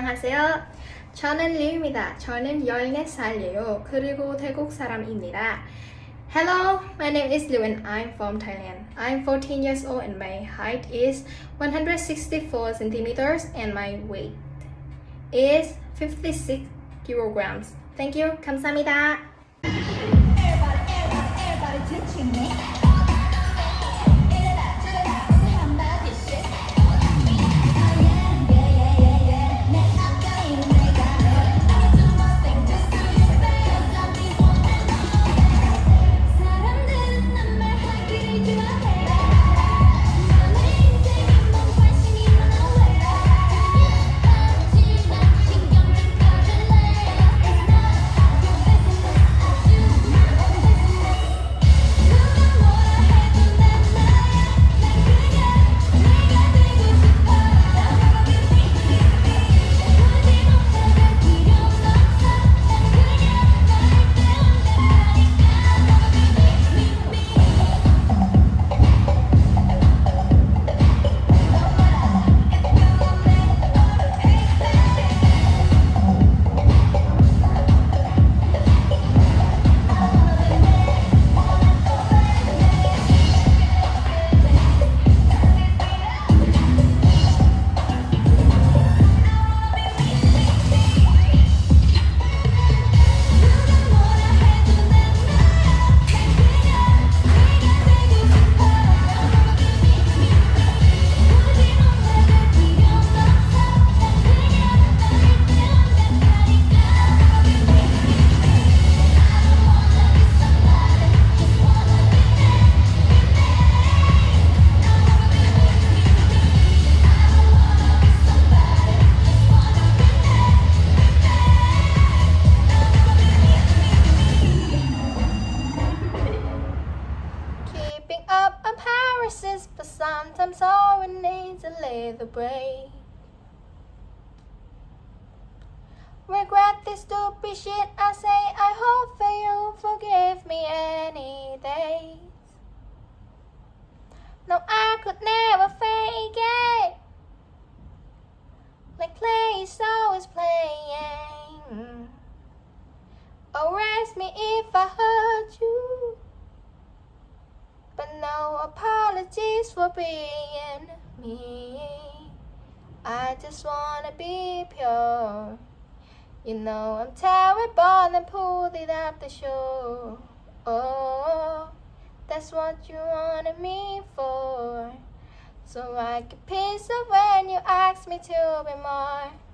안녕하세요. 저는 리우입니다. 저는 14살이에요. 그리고 태국 사람입니다. Hello, my name is Liu and I'm from Thailand. I'm 14 years old and my height is 164 centimeters and my weight is 56 kilograms. Thank you. 감사합니다. Up appearances, but sometimes all we need is a little break. Regret this stupid shit I say. I hope that you forgive me any days. No, I could never fake it. Like play is always playing. Arrest me if I hurt you. But no apologies for being me. I just wanna be pure. You know I'm terrible and pulled it up the shore. Oh, that's what you wanted me for. So I get pissed off when you ask me to be more.